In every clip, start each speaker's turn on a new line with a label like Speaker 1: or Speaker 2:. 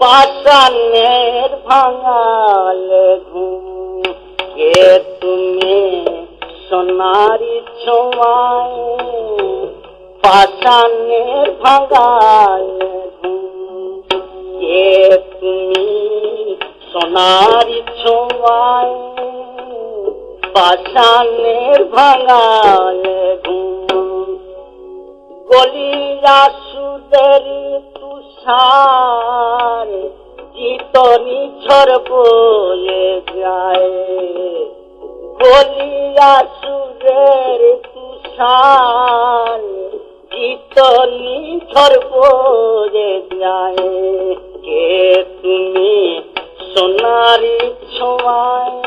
Speaker 1: পাশানের ভাঙালে ঘুম। কে তুমি সোনারি ছোঁয়ায় পাশানের ভাঙালে ঘুম। কে তুমি সোনারি পাশানের ভাঙালে গলিয়া সুদের তুষার চিতনি ঝড় বয়ে যায়। গলিয়া সুদের তুষার চিতনি ঝড় বয়ে যায়। কে তুমি সোনারি ছোঁয়ায়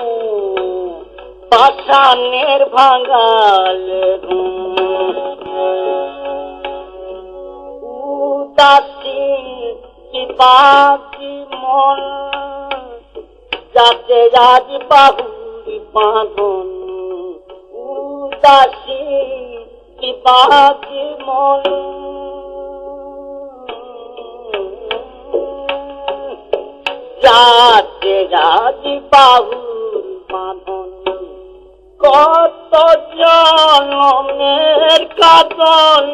Speaker 1: পাষাণের ভাঙাল বাকি মন? যাতে আজ বাহুরি বাঁধন উদাসীন বাকি মন? যাতে আজ বাহুরি বাঁধন জনমের কাতন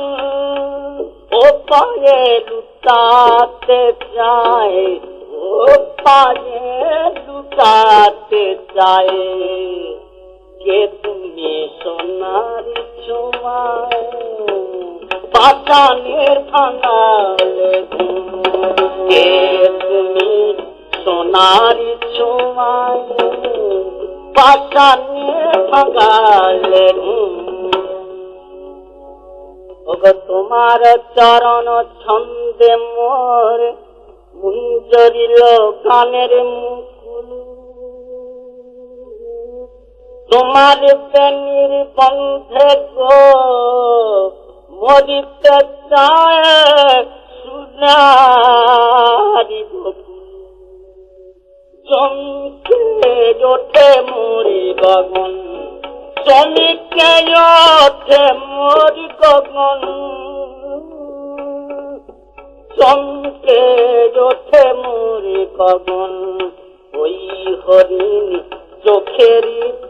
Speaker 1: ও পায়ে লুটাতে চায়, ও পায়ে লুটাতে চায়। কে তুমি সোনার ছোঁয়ায় পাতানের ভাঙালে কে তুমি সোনার ছোঁয়ায় পাতানে ভাঙালে ওগো তোমার চরণ ছন্দে মোর মুঞ্জরিল কানের মুকুল। তোমার প্রেমীর বন্ধে গো মরিতে চায় সুনারি চমকে ওঠে মরি গগন চমকে ওঠে ওঠে মোর গগন। ওই হরিণ চোখের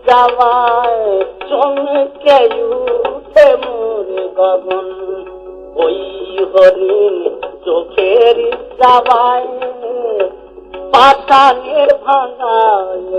Speaker 1: যাওয়ায় চমকে উঠে মোর গগন। ওই হরিণ চোখের যাওয়ায় পাতানের ভাঙালে